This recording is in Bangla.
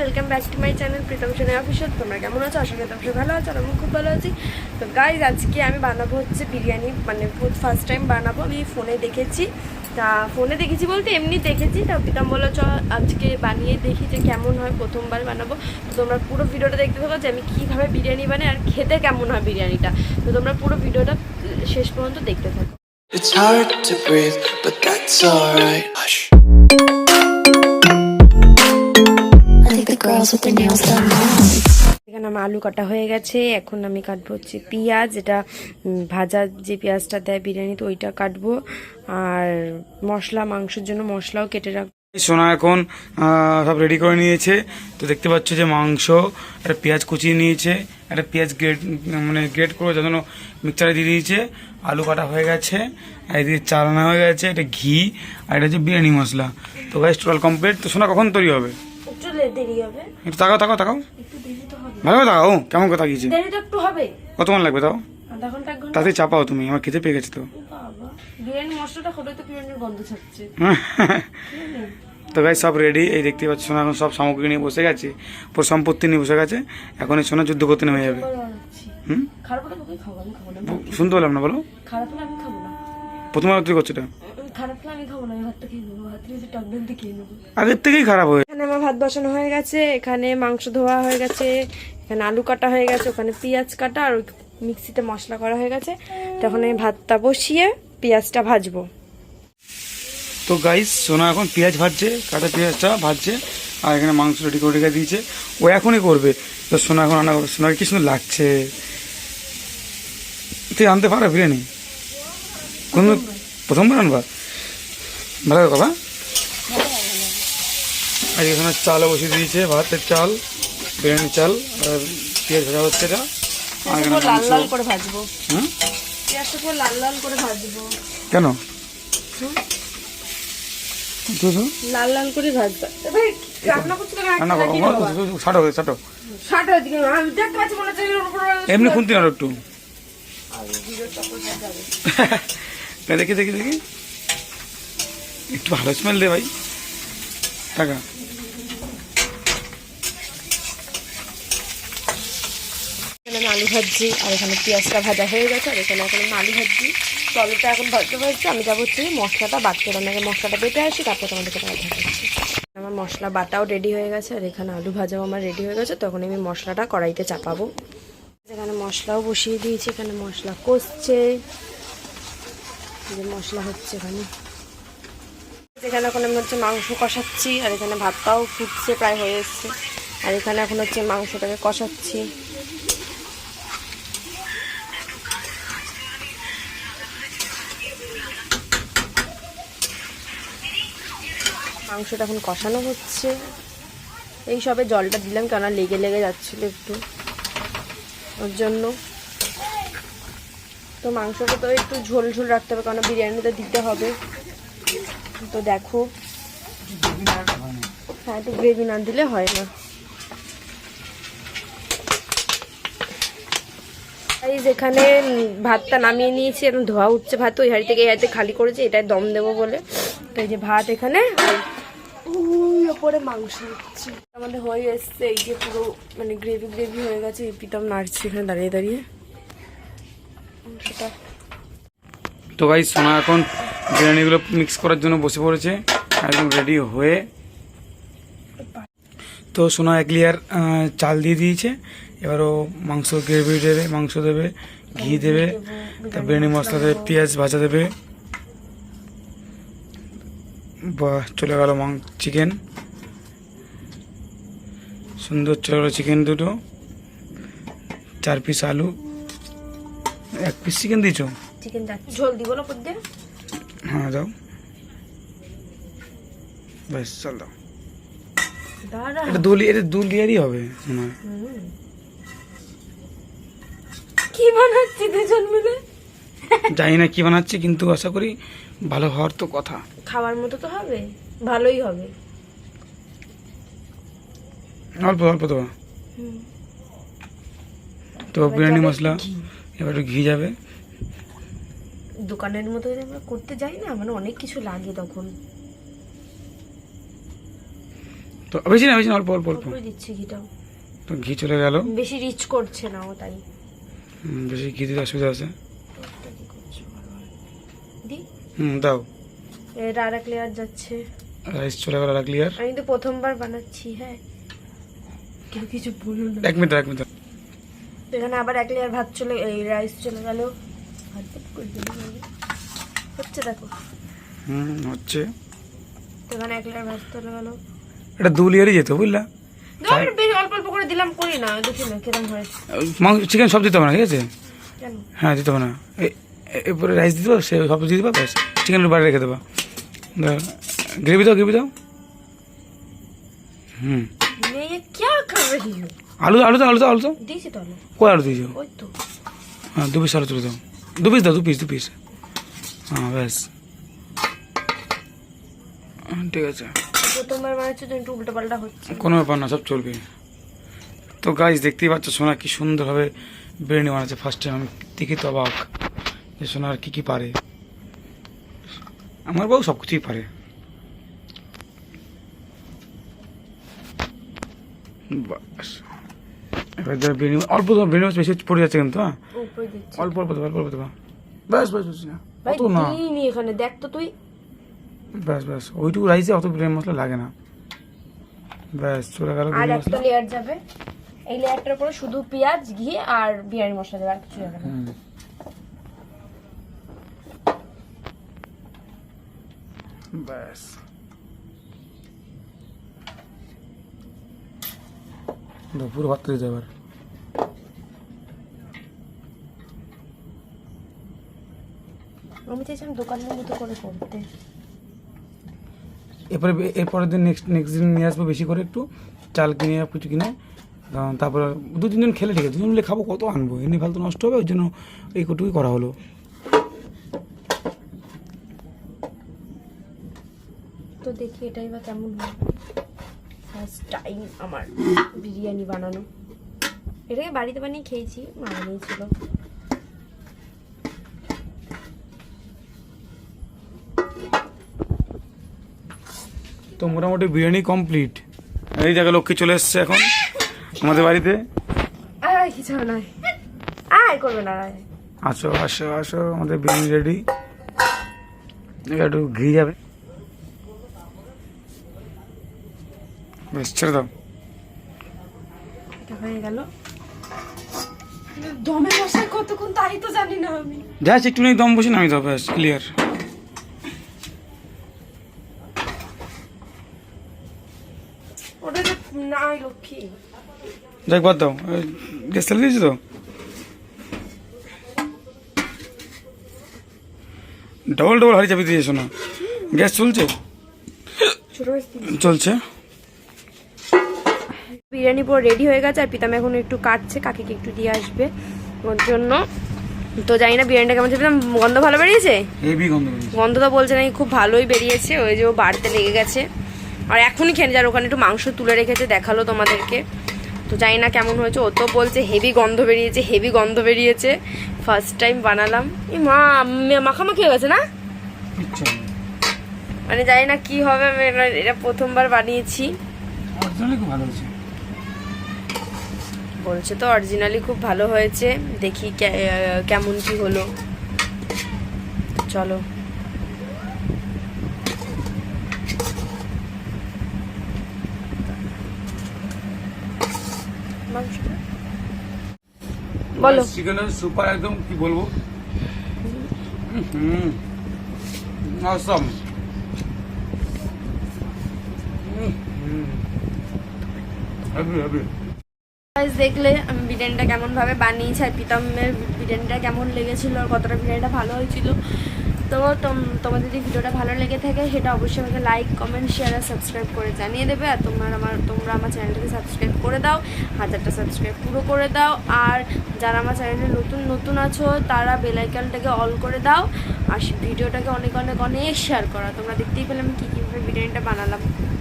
Welcome back to my channel Pritam সেনে অফিসিয়াল তোমরা কেমন আছো? আশা করি তোমরা ভালো আছো আমি খুব ভালো আছি। তো গাইজ আজকে আমি বানাবো হচ্ছে বিরিয়ানি। মানে ফার্স্ট টাইম বানাবো। আমি ফোনে দেখেছি। তা ফোনে দেখেছি বলতে এমনি দেখেছি। তা প্রীতম বলল চ আজকে বানিয়ে দেখি যে কেমন হয় প্রথমবার বানাবো। তো তোমরা পুরো ভিডিওটা দেখতে থাকো যে আমি কীভাবে বিরিয়ানি বানাই আর খেতে কেমন হয় বিরিয়ানিটা। তো তোমরা পুরো ভিডিওটা শেষ পর্যন্ত দেখতে থাকো। It's hard to breathe, but that's alright. এখানে আমার আলু কাটা হয়ে গেছে এখন আমি কাটবো হচ্ছে পেঁয়াজ এটা ভাজা যে পেঁয়াজটা দেয় বিরিয়ানিতে ওইটা কাটবো। আর মশলা মাংসের জন্য মশলাও কেটে রাখব সোনা এখন সব রেডি করে নিয়েছে। তো দেখতে পাচ্ছ যে মাংস একটা পেঁয়াজ কুচিয়ে নিয়েছে একটা পেঁয়াজ গ্রেড মানে গ্রেড করে যখন মিক্সারে দিয়ে দিয়েছে। আলু কাটা হয়ে গেছে আর এদিকে চাল আনা হয়ে গেছে এটা ঘি আর এটা হচ্ছে বিরিয়ানি মশলা। তো গাইস টোটাল কমপ্লিট তো সোনা কখন তৈরি হবে? একটু দেরি হবে। একটু তাকাও তাকাও তাকাও। একটু দেরি তো হবে। ভালো তাকাও কেমন কথা গিয়েছে? দেরি তো একটু হবে। কতক্ষণ লাগবে তাও? আধা ঘণ্টা এক ঘণ্টা। তাতে চাপাও তুমি আমার খেতে পেয়ে গেছে তো। বাবা বিরিয়ানি মশলাটা হলে তো বিরিয়ানির গন্ধ ছাড়ছে। তো গাই সব রেডি এই দেখতে পাচ্ছ সোনা এখন সব সামগ্রী নিয়ে বসে গেছে পুরো সম্পত্তি নিয়ে বসে গেছে এখন এই সোনা যুদ্ধ করতে নেমে যাবে। হুম? শুনতে পেলাম না। বলো? প্রথমবার তুই করছ এটা? খারাপ হলে আমি খাব না আমি ভাতটা খেয়ে নেব। ভাত খেয়ে টক ডাল খেয়ে নেব। আগের থেকেই খারাপ হয়ে এখানে আমার ভাত বসানো হয়ে গেছে এখানে মাংস ধোয়া হয়ে গেছে এখানে আলু কাটা হয়ে গেছে ওখানে পেঁয়াজ কাটা আর মিক্সিতে মশলা করা হয়ে গেছে। তখন আমি ভাতটা বসিয়ে পেঁয়াজটা ভাজবো। তো গাইস সোনা এখন পেঁয়াজ ভাজছে কাটা পেঁয়াজটা ভাজছে আর এখানে মাংস রেডি করে রেখে দিয়েছে। ও এখনই করবে। তো সোনা এখন রান্না করবে। সোনাকে কি সুন্দর লাগছে। তুই আনতে পারো বিরিয়ানি কোন প্রথমবার আনবা? ভালো বাবা আর এখানে চালও বসিয়ে দিয়েছে ভাতের চাল বিরিয়ানি চাল আর পেঁয়াজ ভাজা হচ্ছে এটা। আর এখানে লাল লাল করে ভাজবো। হুম? পেঁয়াজটা পুরো লাল লাল করে ভাজবো। কেন? লাল লাল করে ভাজবো। ভাই রান্না করছি রান্না করো ছাটো ছাটো ষাট দিকে আমি দেখতে পাচ্ছি মনে হচ্ছে এমনি খুনতি না একটু। দেখি দেখি দেখি। একটু ভালো স্মেল দে ভাই। টাকা। আলু ভাজছি, আর এখানে পেঁয়াজটা ভাজা হয়ে গেছে, আর এখানে এখন আলু ভাজছি। তো এখন ভাজতে ভাজছি আমি যাব হচ্ছে মশলাটা বাটতে হবে আমি মশলাটা বেটে আসি, তারপর তোমাদেরকে তাহলে দেখাচ্ছি। আমার মশলা বাটাও রেডি হয়ে গেছে, আর এখানে আলু ভাজাও আমার রেডি হয়ে গেছে, তখন আমি মশলাটা কড়াইতে চাপাবো। এখানে মশলাও বসিয়ে দিয়েছি, এখানে মশলা কষছে। যে মশলা হচ্ছে এখানে। এখানে এখন আমি হচ্ছে মাংস কষাচ্ছি, আর এখানে ভাতটাও ফুটছে, প্রায় হয়ে এসছে। আর এখানে এখন হচ্ছে মাংসটাকে কষাচ্ছি। মাংসটা এখন কষানো হচ্ছে। এই সবে জলটা দিলাম কেন লেগে লেগে যাচ্ছিল একটু। ওর জন্য। তো মাংসটা তো একটু ঝোল ঝোল রাখতে হবে কারণ বিরিয়ানিতে দিতে হবে। তো দেখো। হ্যাঁ একটু গ্রেভি না দিলে হয় না। এই যেখানে ভাতটা নামিয়ে নিয়েছি, এখন ধোয়া উঠছে ভাত, ওই হাঁড়ি থেকে এই হাঁড়িতে খালি করেছি, এটাই দম দেবো বলে। তো এই যে ভাত এখানে ওপরে মাংস হচ্ছে। আমাদের হয়ে এসছে, এই যে পুরো মানে গ্রেভি গ্রেভি হয়ে গেছে, এই প্রীতম নাড়ছে এখানে দাঁড়িয়ে দাঁড়িয়ে। তো ভাই সোনা এখন। বিরিয়ানিগুলো মিক্স করার জন্য বসে পড়েছে, একদম রেডি হয়ে। তো সোনা এক লেয়ার চাল দিয়ে দিয়েছে। এবার ও মাংস গ্রেভি দেবে, মাংস দেবে, ঘি দেবে তা বিরিয়ানি মশলা দেবে, পেঁয়াজ ভাজা দেবে। বাহ, চলে গেল মাং চিকেন সুন্দর চলে গেল চিকেন দুটো। চার পিস আলু। এক পিস চিকেন দিয়েছ? চিকেন ঝোল দিব না হ্যাঁ দাও বেশ চল দাও। এটা দুলি হবে মনে হয়। কি বানাচ্ছি দুজন মিলে? জানি না কি বানাচ্ছি কিন্তু আশা করি ভালো হওয়ার তো কথা। খাওয়ার মতো তো হবে ভালোই হবে। অল্প অল্প তো তো বিরিয়ানি মশলা। এবার একটু ঘি যাবে। দোকানের মতো আমরা করতে যাই না মানে অনেক কিছু লাগে তখন। তো বেশি না বেশি অল্প অল্প অল্প। দিচ্ছি ঘিটাও। তো ঘি চলে গেল। বেশি রিচ করছে না ও তাই। বেশি ঘি দিতে অসুবিধা আছে। দি। হুম দাও। এর আর এক লেয়ার যাচ্ছে। রাইস চলে গেল আর আমি তো প্রথমবার বানাচ্ছি হ্যাঁ। কেউ কিছু বলো না। এক মিনিট এক মিনিট। এখানে আবার এক লেয়ার ভাত চলে এই রাইস চলে গেল। হুম হচ্ছে। এটা যেত বুঝলা? চিকেন সব দিতে হবে না ঠিক আছে? হ্যাঁ দিতে হবে না। এরপরে রাইস দিতে সে সব দিতে ব্যাস। চিকেনের বাইরে রেখে দেবা। গ্রেভি দাও গ্রেভি দাও। হুম। আলু আলু তো আলু তো আলু তো দিয়েছি তো আলু। কয় আলু দিয়েছ? হ্যাঁ দু পিস আলু তুলে দাও। দু পিস দাও দু পিস দু পিস হ্যাঁ ব্যাস ঠিক আছে. প্রথমবার একটু উল্টো পাল্টা হচ্ছে। কোনো ব্যাপার না সব চলবে। তো গাছ দেখতেই পাচ্ছ সোনা কি সুন্দরভাবে বিরিয়ানি বানাচ্ছে। ফার্স্ট টাইম আমি দেখি তো অবাক যে সোনা আর কী কি পারে। আমার বউ সব কিছুই পারে। বাস। এবার ধর বিরিয়ানি অল্প তোমার বিরিয়ানি বেশি পড়ে যাচ্ছে কিন্তু হ্যাঁ? অল্প অল্প দেবো অল্প অল্প দেবো ব্যাস ব্যাস ব্যাস না। অত না। এখানে দেখ তো তুই। ব্যাস ব্যাস ওইটুকু রাইসে অত বিরিয়ানি মশলা লাগে না। ব্যাস চলে গেল আর একটা লেয়ার যাবে। এই লেয়ারটার উপরে শুধু পেঁয়াজ ঘি আর বিরিয়ানি মশলা দেবে আর কিছু যাবে না। ব্যাস। পুরো ভাত দিতে এবার আমি চাইছিলাম দোকানের মতো করে করতে। এরপরে এরপরের দিন নেক্সট নেক্সট দিন নিয়ে আসব বেশি করে একটু চাল কিনে কিছু কিনে কারণ তারপরে দু তিনজন খেলে ঠিক আছে দুজন মিলে খাব কত আনব এমনি ফালতু নষ্ট হবে ওই জন্য এই কটুকুই করা হলো। তো দেখি এটাই বা কেমন হয়। ফার্স্ট টাইম আমার বিরিয়ানি বানানো। এটাকে বাড়িতে বানিয়ে খেয়েছি মা বানিয়েছিল তো মোটামুটি বিরিয়ানি কমপ্লিট এই জায়গায় লক্ষ্মী চলে এসছে এখন আমাদের বাড়িতে। আর কিছু নয় আয় করবে না। আসো আসো আসো আমাদের বিরিয়ানি রেডি একটু ঘি যাবে। বেশ ছেড়ে দাও। এটা হয়ে গেল। দমে বসায় কতক্ষণ তাই তো জানি না আমি। যাস একটু নেই দম বসে নামি দাও ব্যাস ক্লিয়ার ওটা যে লক্ষ্মী। যাক বাদ দাও। গ্যাস চালিয়ে দিয়েছ তো? ডবল ডবল হাড়ি চাপিয়ে দিয়েছ না। গ্যাস চলছে? চলছে। বিরিয়ানি পুরো রেডি হয়ে গেছে আর পিতাম এখন একটু কাটছে কাকিকে একটু দিয়ে আসবে ওর জন্য। তো জানি না বিরিয়ানিটা কেমন ছিল পিতাম গন্ধ ভালো বেরিয়েছে? গন্ধ তো বলছে নাকি খুব ভালোই বেরিয়েছে ওই যে ও বাড়তে লেগে গেছে। আর এখনই খেয়ে যার ওখানে একটু মাংস তুলে রেখেছে দেখাল তোমাদেরকে। তো জানি না কেমন হয়েছে ও তো বলছে হেভি গন্ধ বেরিয়েছে হেভি গন্ধ বেরিয়েছে। ফার্স্ট টাইম বানালাম। এই মা মাখামাখি হয়ে গেছে না। মানে জানি না কি হবে আমি এটা- প্রথমবার বানিয়েছি। ভালো হয়েছে। বলছে তো অরিজিনালি খুব ভালো হয়েছে। দেখি কেমন কি হলো। চলো? বলো। চিকেনের সুপার একদম কি বলব? হুম। অসম হুম। হেভি গাইস দেখলে আমি বিরিয়ানিটা কেমন ভাবে বানিয়েছি আর প্রীতমের বিরিয়ানিটা কেমন লেগেছিল আর কতটা বিরিয়ানিটা ভালো হয়েছিল। তো তোম- তোমাদের যদি ভিডিওটা ভালো লেগে থাকে, সেটা অবশ্যই আমাকে লাইক কমেন্ট শেয়ার আর সাবস্ক্রাইব করে জানিয়ে দেবে। আর তোমরা আমার তোমরা আমার চ্যানেলটাকে সাবস্ক্রাইব করে দাও, হাজারটা সাবস্ক্রাইব পুরো করে দাও। আর যারা আমার চ্যানেলে নতুন নতুন আছো, তারা বেলাইকানটাকে অল করে দাও। আর ভিডিওটাকে অনেক অনেক অনেক শেয়ার করা। তোমরা দেখতেই পেলে আমি কী, কীভাবে বিরিয়ানিটা বানালাম।